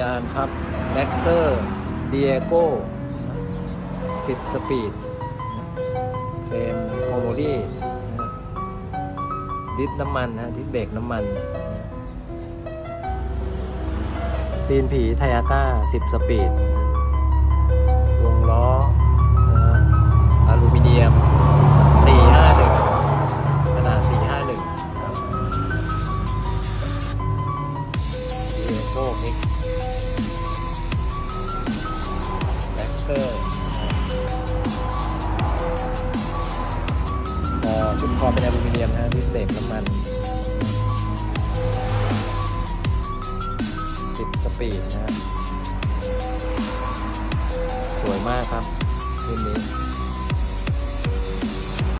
ยานครับแบ็กเตอร์เดียโก้10 สปีดเฟรมคอมโบดี้ดิสน้ำมันนะดิสเบรกน้ำมันตีนผีไทอาก้า 10 สปีด ก้เอ็กแบ็คเกอร์ชุดคอเป็นอลูมิเนียมนะดิสเบรกน้ำมัน 10 สปีดนะฮะสวยมากครับรุ่นนี้